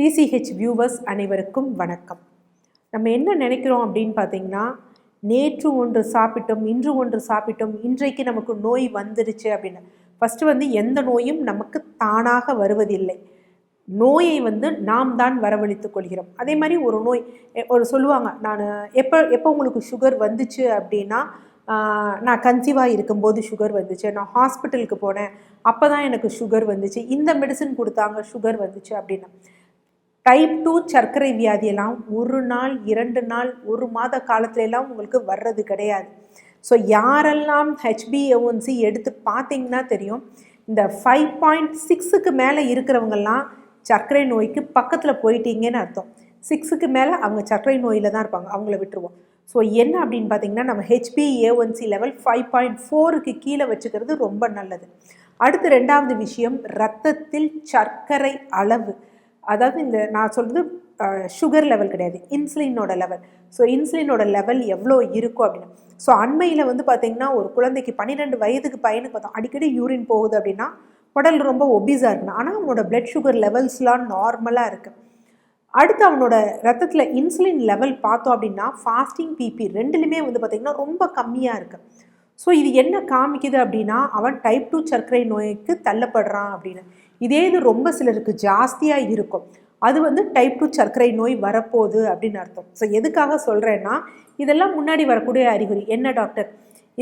DCH viewers அனைவருக்கும் வணக்கம். நம்ம என்ன நினைக்கிறோம் அப்படின்னு பார்த்தீங்கன்னா நேற்று ஒன்று சாப்பிட்டோம் இன்று ஒன்று சாப்பிட்டோம் இன்றைக்கு நமக்கு நோய் வந்துடுச்சு அப்படின்னு. ஃபஸ்ட்டு வந்து எந்த நோயும் நமக்கு தானாக வருவதில்லை. நோயை வந்து நாம் தான் வரவழைத்து கொள்கிறோம். அதே மாதிரி ஒரு நோய் எ- ஒரு சொல்லுவாங்க நான் எப்போ எப்போ உங்களுக்கு சுகர் வந்துச்சு அப்படின்னா நான் கன்சீவாக இருக்கும்போது சுகர் வந்துச்சு. நான் ஹாஸ்பிட்டலுக்கு போனேன் அப்போ தான் எனக்கு சுகர் வந்துச்சு. இந்த மெடிசன் கொடுத்தாங்க சுகர் வந்துச்சு அப்படின்னா. டைப் டூ சர்க்கரை வியாதியெல்லாம் ஒரு நாள் இரண்டு நாள் ஒரு மாத காலத்துலலாம் உங்களுக்கு வர்றது கிடையாது. ஸோ யாரெல்லாம் ஹெச்பிஏஒன்சி எடுத்து பார்த்தீங்கன்னா தெரியும் இந்த ஃபைவ் பாயிண்ட் சிக்ஸுக்கு மேலே இருக்கிறவங்கெல்லாம் சர்க்கரை நோய்க்கு பக்கத்தில் போயிட்டீங்கன்னு அர்த்தம். சிக்ஸுக்கு மேலே அவங்க சர்க்கரை நோயில் தான் இருப்பாங்க அவங்கள விட்டுருவோம். ஸோ என்ன அப்படின்னு பார்த்தீங்கன்னா நம்ம ஹெச்பிஏஒன்சி லெவல் ஃபைவ் பாயிண்ட் ஃபோருக்கு கீழே வச்சுக்கிறது ரொம்ப நல்லது. அடுத்து ரெண்டாவது விஷயம் ரத்தத்தில் சர்க்கரை அளவு. அதாவது இந்த நான் சொல்கிறது சுகர் லெவல் கிடையாது இன்சுலினோட லெவல் ஸோ இன்சுலினோட லெவல் எவ்வளோ இருக்கும் அப்படின்னு. ஸோ அண்மையில் வந்து பார்த்தீங்கன்னா ஒரு குழந்தைக்கு பன்னிரெண்டு வயதுக்கு பையனுக்கு பார்த்தோம் அடிக்கடி யூரின் போகுது அப்படின்னா உடல் ரொம்ப ஒபிஸாக இருக்கணும் ஆனால் அவனோட பிளட் சுகர் லெவல்ஸ்லாம் நார்மலாக இருக்குது அடுத்து அவனோட ரத்தத்தில் இன்சுலின் லெவல் பார்த்தோம் அப்படின்னா ஃபாஸ்டிங் பிபி ரெண்டுலையுமே வந்து பார்த்திங்கன்னா ரொம்ப கம்மியாக இருக்குது ஸோ இது என்ன காமிக்குது அப்படின்னா அவன் டைப் டூ சர்க்கரை நோய்க்கு தள்ளப்படுறான் அப்படின்னு. இதே இது ரொம்ப சிலருக்கு ஜாஸ்தியாக இருக்கும். அது வந்து டைப் டூ சர்க்கரை நோய் வரப்போகுது அப்படின்னு அர்த்தம். ஸோ எதுக்காக சொல்கிறேன்னா இதெல்லாம் முன்னாடி வரக்கூடிய அறிகுறி. என்ன டாக்டர்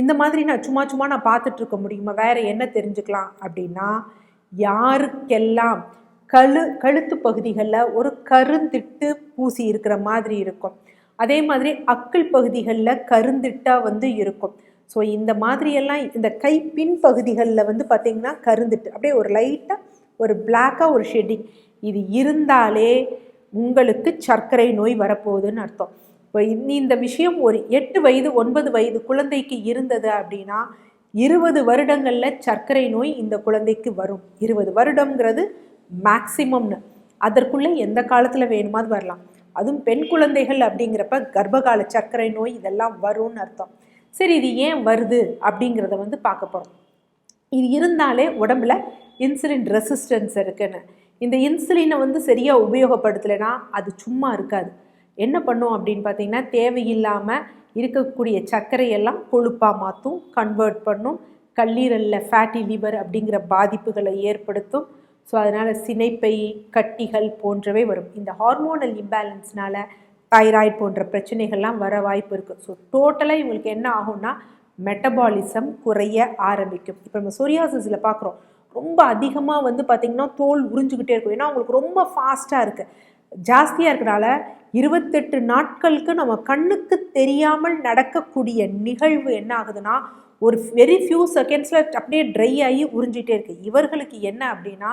இந்த மாதிரி நான் சும்மா சும்மா நான் பார்த்துட்டு இருக்க முடியுமா? வேற என்ன தெரிஞ்சுக்கலாம்? அப்படின்னா யாருக்கெல்லாம் கழு கழுத்து பகுதிகளில் ஒரு கருந்திட்டு பூசி இருக்கிற மாதிரி இருக்கும். அதே மாதிரி அக்கிள் பகுதிகளில் கருந்திட்டாக வந்து இருக்கும். ஸோ இந்த மாதிரியெல்லாம் இந்த கை பின் பகுதிகளில் வந்து பார்த்திங்கன்னா கருந்துட்டு அப்படியே ஒரு லைட்டாக ஒரு பிளாக்காக ஒரு ஷெட்டிங் இது இருந்தாலே உங்களுக்கு சர்க்கரை நோய் வரப்போகுதுன்னு அர்த்தம். இப்போ இந்த இந்த விஷயம் ஒரு எட்டு வயது ஒன்பது வயது குழந்தைக்கு இருந்தது அப்படின்னா இருபது வருடங்களில் சர்க்கரை நோய் இந்த குழந்தைக்கு வரும். இருபது வருடம்ங்கிறது மேக்சிமம்னு அதற்குள்ளே எந்த காலத்தில் வேணுமா அது வரலாம். அதுவும் பெண் குழந்தைகள் அப்படிங்கிறப்ப கர்ப்பகால சர்க்கரை நோய் இதெல்லாம் வரும்னு அர்த்தம். சரி இது ஏன் வருது அப்படிங்கிறத வந்து பார்க்க போகிறோம் இது இருந்தாலே உடம்புல இன்சுலின் ரெசிஸ்டன்ஸ் இருக்குன்னு. இந்த இன்சுலினை வந்து சரியாக உபயோகப்படுத்தலைன்னா அது சும்மா இருக்காது. என்ன பண்ணும் அப்படின்னு பார்த்தீங்கன்னா தேவையில்லாமல் இருக்கக்கூடிய சர்க்கரையெல்லாம் கொழுப்பாக மாற்றும் கன்வெர்ட் பண்ணும் கல்லீரலில் ஃபேட்டி லிவர் அப்படிங்கிற பாதிப்புகளை ஏற்படுத்தும். ஸோ அதனால் சினைப்பை கட்டிகள் போன்றவை வரும். இந்த ஹார்மோனல் இம்பேலன்ஸ்னால் தைராய்டு போன்ற பிரச்சனைகள்லாம் வர வாய்ப்பு இருக்குது ஸோ டோட்டலாக இவங்களுக்கு என்ன ஆகும்னா மெட்டபாலிசம் குறைய ஆரம்பிக்கும். இப்போ நம்ம சொரியாசிஸில் பார்க்குறோம் ரொம்ப அதிகமாக வந்து பார்த்திங்கன்னா தோல் உறிஞ்சிக்கிட்டே இருக்கும். ஏன்னா அவங்களுக்கு ரொம்ப ஃபாஸ்ட்டாக இருக்குது ஜாஸ்தியாக இருக்கிறனால இருபத்தெட்டு நாட்களுக்கு நம்ம கண்ணுக்கு தெரியாமல் நடக்கக்கூடிய நிகழ்வு என்ன ஆகுதுன்னா ஒரு வெரி ஃபியூ செகண்ட்ஸில் அப்படியே ட்ரை ஆகி உறிஞ்சிட்டே இருக்குது இவர்களுக்கு என்ன அப்படின்னா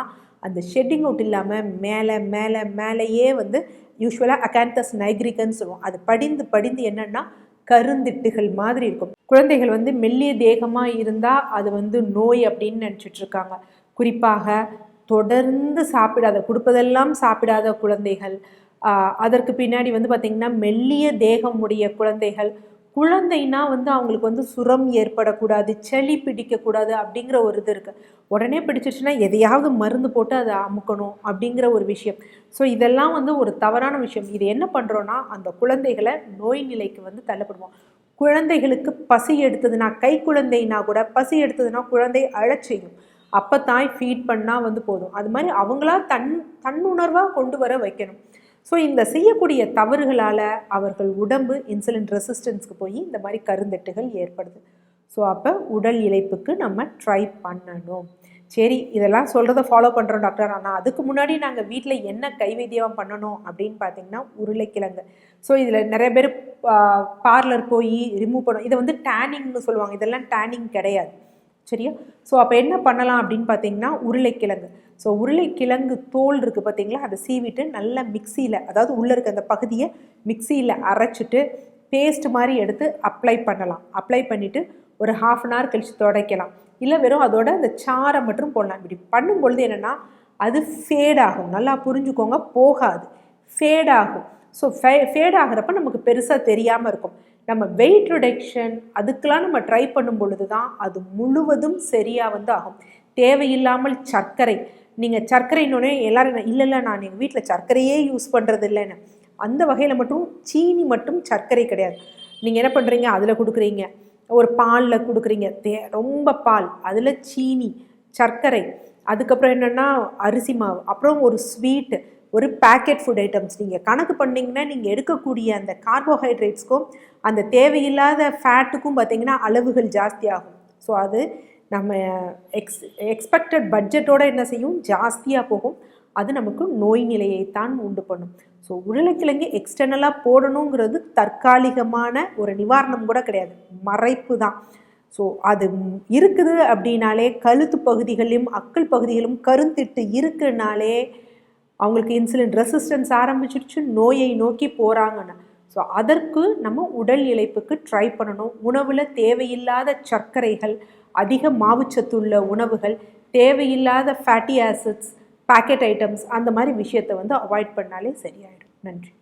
அந்த ஷெட்டிங் அவுட் இல்லாமல் மேலே மேலே மேலேயே வந்து யூஸ்வலாக அகாந்தஸ் நைக்ரிகன்னு சொல்லுவோம். அது படிந்து படிந்து என்னென்னா கருந்திட்டுகள் மாதிரி இருக்கும். குழந்தைகள் வந்து மெல்லிய தேகமாக இருந்தால் அது வந்து நோய் அப்படின்னு நினச்சிட்டு இருக்காங்க. குறிப்பாக தொடர்ந்து சாப்பிடாத கொடுப்பதெல்லாம் சாப்பிடாத குழந்தைகள் ஆஹ் அதற்கு பின்னாடி வந்து பார்த்திங்கன்னா மெல்லிய தேகம் உடைய குழந்தைகள் குழந்தைனா வந்து அவங்களுக்கு வந்து சுரம் ஏற்படக்கூடாது செளி பிடிக்கக்கூடாது அப்படிங்கிற ஒரு இது இருக்குது உடனே பிடிச்சிருச்சுன்னா எதையாவது மருந்து போட்டு அதை அமுக்கணும் அப்படிங்கிற ஒரு விஷயம். ஸோ இதெல்லாம் வந்து ஒரு தவறான விஷயம். இது என்ன பண்ணுறோன்னா அந்த குழந்தைகளை நோய் நிலைக்கு வந்து தள்ளப்படுவோம். குழந்தைகளுக்கு பசி எடுத்ததுன்னா கை குழந்தைனா கூட பசி எடுத்ததுன்னா குழந்தை அழச் செய்யும் அப்போ தாய் ஃபீட் பண்ணால் வந்து போதும். அது மாதிரி அவங்களா தன் தன்னுணர்வாக கொண்டு வர வைக்கணும். ஸோ இந்த செய்யக்கூடிய தவறுகளால் அவர்கள் உடம்பு இன்சுலின் ரெசிஸ்டன்ஸ்க்கு போய் இந்த மாதிரி கருந்தட்டுகள் ஏற்படுது. ஸோ அப்போ உடல் இழைப்புக்கு நம்ம ட்ரை பண்ணணும். சரி இதெல்லாம் சொல்கிறத ஃபாலோ பண்ணுறோம் டாக்டர் ஆனால் அதுக்கு முன்னாடி நாங்கள் வீட்டில் என்ன கைவைத்தியம் பண்ணணும் அப்படின்னு பார்த்தீங்கன்னா உருளைக்கிழங்கு. ஸோ இதில் நிறைய பேர் பார்லர் போய் ரிமூவ் பண்ணும் இதை வந்து டேனிங்னு சொல்லுவாங்க. இதெல்லாம் டேனிங் கிடையாது. சரியா? ஸோ அப்போ என்ன பண்ணலாம் அப்படின்னு பார்த்தீங்கன்னா உருளைக்கிழங்கு. ஸோ உருளைக்கிழங்கு தோல் இருக்குது பார்த்தீங்களா அதை சீவிட்டு நல்லா மிக்சியில் அதாவது உள்ளே இருக்க அந்த பகுதியை மிக்சியில் அரைச்சிட்டு பேஸ்ட் மாதிரி எடுத்து அப்ளை பண்ணலாம். அப்ளை பண்ணிவிட்டு ஒரு ஹாஃப் அன் ஹவர் கழித்து துடைக்கலாம். இல்லை வெறும் அதோட அந்த சாரை மட்டும் போடலாம். இப்படி பண்ணும்பொழுது என்னென்னா அது ஃபேட் ஆகும். நல்லா புரிஞ்சுக்கோங்க போகாது. ஃபேட் ஆகும். ஸோ ஃபே ஃபேட் ஆகிறப்ப நமக்கு பெருசாக தெரியாமல் இருக்கும். நம்ம வெயிட் ரிடக்ஷன் அதுக்கெலாம் நம்ம ட்ரை பண்ணும் பொழுது தான் அது முழுவதும் சரியாக வந்து ஆகும். தேவையில்லாமல் சர்க்கரை நீங்கள் சர்க்கரைன்னொடனே எல்லோரும் இல்லை இல்லை நான் எங்கள் வீட்டில் சர்க்கரையே யூஸ் பண்ணுறது இல்லைன்னு அந்த வகையில் மட்டும் சீனி மட்டும் சர்க்கரை கிடையாது. நீங்கள் என்ன பண்ணுறீங்க அதில் கொடுக்குறீங்க. ஒரு பாலில் கொடுக்குறீங்க. தே ரொம்ப பால். அதில் சீனி சர்க்கரை. அதுக்கப்புறம் என்னென்னா அரிசி மாவு. அப்புறம் ஒரு ஸ்வீட்டு ஒரு பேக்கெட் ஃபுட் ஐட்டம்ஸ் நீங்கள் கணக்கு பண்ணிங்கன்னா நீங்கள் எடுக்கக்கூடிய அந்த கார்போஹைட்ரேட்ஸ்க்கும் அந்த தேவையில்லாத ஃபேட்டுக்கும் பார்த்தீங்கன்னா அளவுகள் ஜாஸ்தியாகும் ஸோ அது நம்ம எக்ஸ் எக்ஸ்பெக்டட் பட்ஜெட்டோடு என்ன செய்யும்? ஜாஸ்தியாக போகும். அது நமக்கு நோய் நிலையைத்தான் உண்டு பண்ணும். ஸோ உருளைக்கிழங்கு எக்ஸ்டர்னலாக போடணுங்கிறது தற்காலிகமான ஒரு நிவாரணம் கூட கிடையாது. மறைப்பு தான். ஸோ அது இருக்குது அப்படின்னாலே கழுத்து பகுதிகளிலும் அக்கல் பகுதிகளும் கருந்திட்டு இருக்குனாலே அவங்களுக்கு இன்சுலின் ரெசிஸ்டன்ஸ் ஆரம்பிச்சிருச்சு நோயை நோக்கி போகிறாங்கன்னா ஸோ அதற்கு நம்ம உடல் இழைப்புக்கு ட்ரை பண்ணணும். உணவில் தேவையில்லாத சர்க்கரைகள் அதிக மாவுச்சத்துள்ள உணவுகள் தேவையில்லாத ஃபேட்டி ஆசிட்ஸ் பேக்கெட் ஐட்டம்ஸ் அந்த மாதிரி விஷயத்தை வந்து அவாய்ட் பண்ணாலே சரியாயிடும். நன்றி.